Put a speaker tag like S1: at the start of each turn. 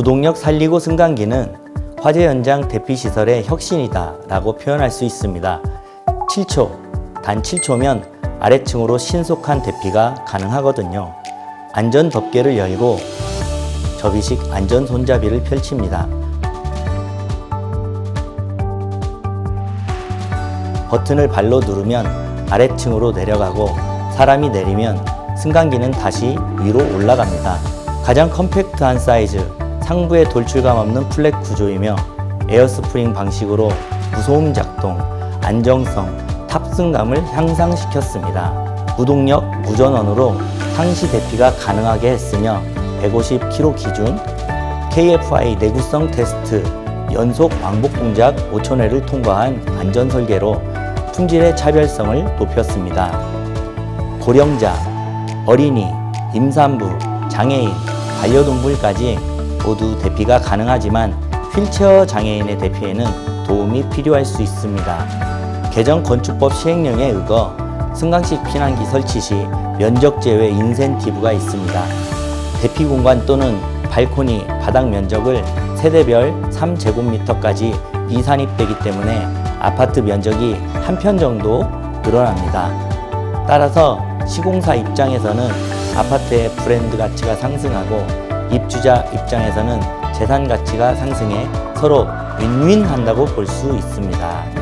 S1: 무동력 살리고 승강기는 화재 현장 대피 시설의 혁신이다 라고 표현할 수 있습니다. 7초, 단 7초면 아래층으로 신속한 대피가 가능하거든요. 안전 덮개를 열고 접이식 안전 손잡이를 펼칩니다. 버튼을 발로 누르면 아래층으로 내려가고 사람이 내리면 승강기는 다시 위로 올라갑니다. 가장 컴팩트한 사이즈, 상부에 돌출감 없는 플랫 구조이며 에어스프링 방식으로 무소음 작동, 안정성, 탑승감을 향상시켰습니다. 무동력, 무전원으로 상시 대피가 가능하게 했으며 150km 기준 KFI 내구성 테스트 연속 왕복 동작 5,000회를 통과한 안전 설계로 품질의 차별성을 높였습니다. 고령자, 어린이, 임산부, 장애인, 반려동물까지 모두 대피가 가능하지만 휠체어 장애인의 대피에는 도움이 필요할 수 있습니다. 개정 건축법 시행령에 의거 승강식 피난기 설치 시 면적 제외 인센티브가 있습니다. 대피 공간 또는 발코니 바닥 면적을 세대별 3제곱미터까지 이산입되기 때문에 아파트 면적이 한 편 정도 늘어납니다. 따라서 시공사 입장에서는 아파트의 브랜드 가치가 상승하고 입주자 입장에서는 재산 가치가 상승해 서로 윈윈한다고 볼 수 있습니다.